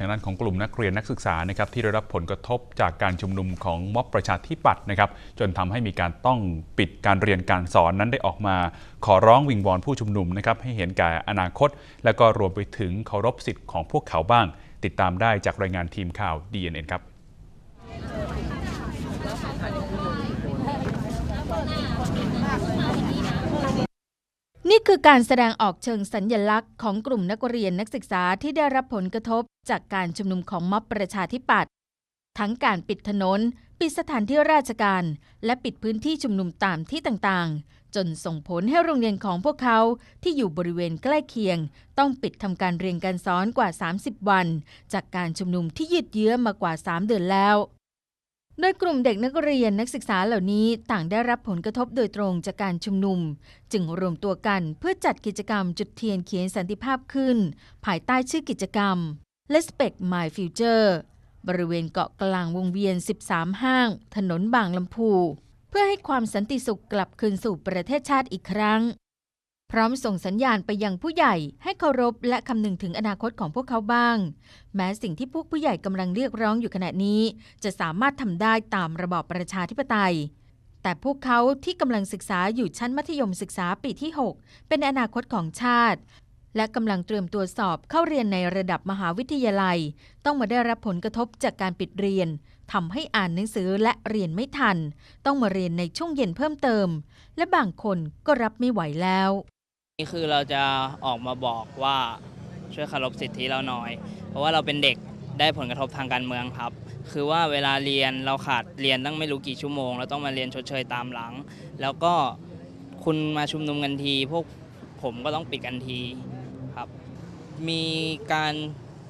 ทางด้านของกลุ่มนักเรียนนักศึกษานะครับที่ได้รับผลกระทบจากการชุมนุมของม็อบประชาธิปัตย์นะครับจนทำให้มีการต้องปิดการเรียนการสอนนั้นได้ออกมา ขอร้องวิงวอนผู้ชุมนุมนะครับให้เห็นแก่อนาคต และก็รวมไปถึงเคารพสิทธิ์ของพวกเขาบ้าง ติดตามได้จากรายงานทีมข่าว DNN ครับ คือการแสดงออกเชิงสัญญลักษณ์ของกลุ่มนักเรียนนักศึกษาที่ได้รับผลกระทบจากการชุมนุมของม็อบประชาธิปัตย์ทั้งการปิดถนน ปิดสถานที่ราชการ และปิดพื้นที่ชุมนุมตามที่ต่างๆ จนส่งผลให้โรงเรียนของพวกเขาที่อยู่บริเวณใกล้เคียง ต้องปิดทำการเรียนการสอนกว่า 30 วัน จากการชุมนุมที่ยืดเยื้อมากว่า 3 เดือนแล้ว โดยกลุ่มเด็กนักเรียนนักศึกษาเหล่านี้ต่างได้รับผลกระทบโดยตรงจากการชุมนุม จึงรวมตัวกันเพื่อจัดกิจกรรมจุดเทียนเขียนสันติภาพขึ้น ภายใต้ชื่อกิจกรรม Respect My Future บริเวณเกาะกลางวงเวียน 13 ห้าง ถนนบางลำพู เพื่อให้ความสันติสุขกลับคืนสู่ประเทศชาติอีกครั้ง ร้อมส่งสัญญาณไปยังผู้ใหญ่ให้เคารพและคำนึงถึงอนาคตของพวกเขาบ้าง แม้สิ่งที่พวกผู้ใหญ่กำลังเรียกร้องอยู่ขณะนี้ จะสามารถทำได้ตามระบอบประชาธิปไตย แต่พวกเขาที่กำลังศึกษาอยู่ชั้นมัธยมศึกษาปีที่ 6 เป็นอนาคตของชาติ และกำลังเตรียมตัวสอบเข้าเรียนในระดับมหาวิทยาลัย ต้องมาได้รับผลกระทบจากการปิดเรียนทำให้อ่านหนังสือและเรียนไม่ทัน ต้องมาเรียนในช่วงเย็นเพิ่มเติม และบางคนก็รับไม่ไหวแล้ว นี่คือเราจะออกมาบอกว่าช่วยเคารพสิทธิเราหน่อย เพราะว่าเราเป็นเด็กได้ผลกระทบทางการเมืองครับ คือว่าเวลาเรียนเราขาดเรียนตั้งไม่รู้กี่ชั่วโมงเราต้องมาเรียนชดเชยตามหลัง แล้วก็คุณมาชุมนุมกันที พวกผมก็ต้องปิดกันทีครับ มีการ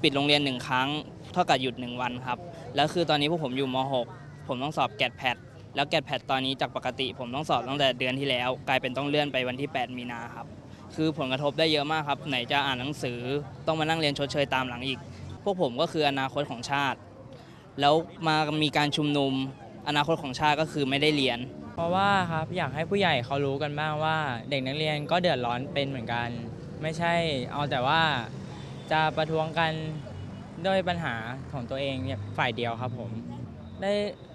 ปิดโรงเรียนหนึ่งครั้ง เท่ากับหยุดหนึ่งวันครับ แล้วคือตอนนี้พวกผมอยู่ม .6 ผมต้องสอบแกดแพดแล้วแกดแพดตอนนี้จากปกติ ผมต้องสอบตั้งแต่เดือนที่แล้ว กลายเป็นต้องเลื่อนไปวันที่ 8 มีนาครับ คือผลกระทบได้เยอะมากครับ ไหนจะอ่านหนังสือต้องมานั่งเรียนชดเชยตามหลังอีก พวกผมก็คืออนาคตของชาติ แล้วมามีการชุมนุมอนาคตของชาติก็คือไม่ได้เรียน เพราะว่าครับอยากให้ผู้ใหญ่เขารู้กันบ้างว่า เด็กนักเรียนก็เดือดร้อนเป็นเหมือนกัน ไม่ใช่เอาแต่ว่าจะประท้วงกันด้วยปัญหาของตัวเองเนี่ยฝ่ายเดียวครับผมได้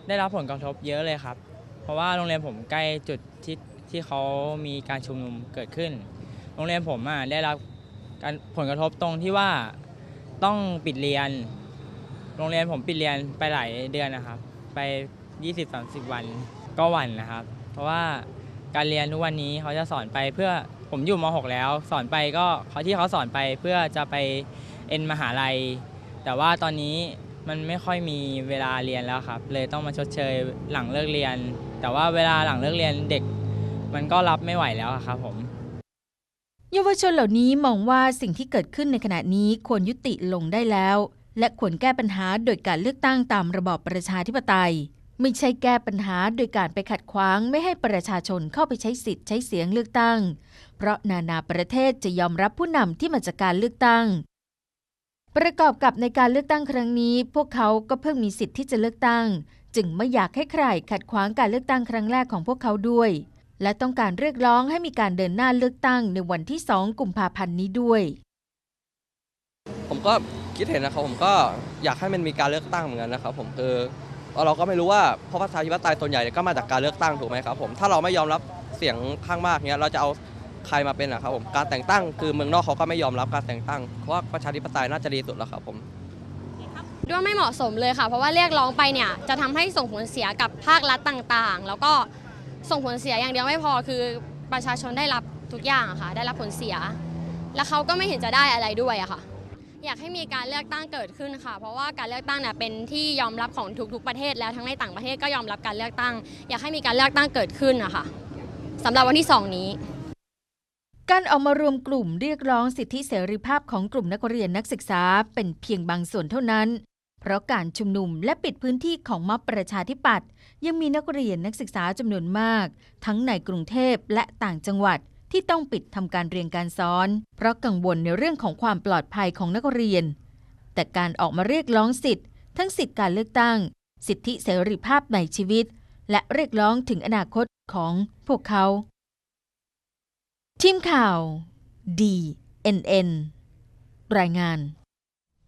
ได้รับผลกระทบเยอะเลยครับ เพราะว่าโรงเรียนผมใกล้จุดที่ที่เขามีการชุมนุมเกิดขึ้น รงเรียนผมอะได้รับการผลกระทบตรงที่ว่าต้องปิดเรียน โรงเรียนผมปิดเรียนไปหลายเดือนนะครับ ไป 20-30 วันก็วันนะครับ เพราะว่าการเรียนทุกวันนี้เขาจะสอนไปเพื่อผมอยู่ม .6 แล้ว สอนไปก็เขาที่เขาสอนไปเพื่อจะไปเอ็นมหาลัย แต่ว่าตอนนี้มันไม่ค่อยมีเวลาเรียนแล้วครับ เลยต้องมาชดเชยหลังเลิกเรียน แต่ว่าเวลาหลังเลิกเรียนเด็ก มันก็รับไม่ไหวแล้วครับผม เยาวชนเหล่านี้มองว่าสิ่งที่เกิดขึ้นในขณะนี้ควรยุติลงได้แล้ว และควรแก้ปัญหาโดยการเลือกตั้งตามระบอบประชาธิปไตย ไม่ใช่แก้ปัญหาโดยการไปขัดขวางไม่ให้ประชาชนเข้าไปใช้สิทธิ์ใช้เสียงเลือกตั้ง เพราะนานาประเทศจะยอมรับผู้นำที่มาจากการเลือกตั้ง ประกอบกับในการเลือกตั้งครั้งนี้ พวกเขาก็เพิ่งมีสิทธิ์ที่จะเลือกตั้ง จึงไม่อยากให้ใครขัดขวางการเลือกตั้งครั้งแรกของพวกเขาด้วย และต้องการเรียกร้องให้มีการเดินหน้าเลือกตั้งในวันที่ 2 กุมภาพันธ์นี้ด้วย ผมก็คิดเห็นนะครับผมก็อยากให้มันมีการเลือกตั้งเหมือนกันนะครับผมคือเราก็ไม่รู้ว่าเพราะประชาธิปไตยส่วนใหญ่เนี่ยก็มาจากการเลือกตั้งถูกไหมครับผมถ้าเราไม่ยอมรับเสียงข้างมากเนี้ยเราจะเอาใครมาเป็นนะครับผมการแต่งตั้งคือเมืองนอกเขาก็ไม่ยอมรับการแต่งตั้งเพราะว่าประชาธิปไตยน่าจะดีสุดแล้วครับผมด้วยไม่เหมาะสมเลยค่ะ เพราะว่าเรียกร้องไปเนี่ยจะทำให้ส่งผลเสียกับภาครัฐต่างๆ แล้วก็ ส่งผลเสียอย่างเดียวไม่พอคือประชาชนได้รับทุกอย่างค่ะ ได้รับผลเสีย แล้วเขาก็ไม่เห็นจะได้อะไรด้วยอะค่ะ อยากให้มีการเลือกตั้งเกิดขึ้นค่ะ เพราะว่าการเลือกตั้งเนี่ยเป็นที่ยอมรับของทุกๆประเทศแล้วทั้งในต่างประเทศก็ยอมรับการเลือกตั้ง อยากให้มีการเลือกตั้งเกิดขึ้นนะคะสำหรับวันที่สองนี้การออกมารวมกลุ่มเรียกร้องสิทธิเสรีภาพของกลุ่มนักเรียนนักศึกษาเป็นเพียงบางส่วนเท่านั้น เพราะการชุมนุมและปิดพื้นที่ของม็อบประชาธิปัตย์ยังมีนักเรียนนักศึกษาจำนวนมาก ทั้งในกรุงเทพและต่างจังหวัดที่ต้องปิดทำการเรียนการสอน เพราะกังวลในเรื่องของความปลอดภัยของนักเรียน แต่การออกมาเรียกร้องสิทธิ์ ทั้งสิทธิการเลือกตั้ง สิทธิเสรีภาพในชีวิต และเรียกร้องถึงอนาคตของพวกเขา ทีมข่าว DNN รายงาน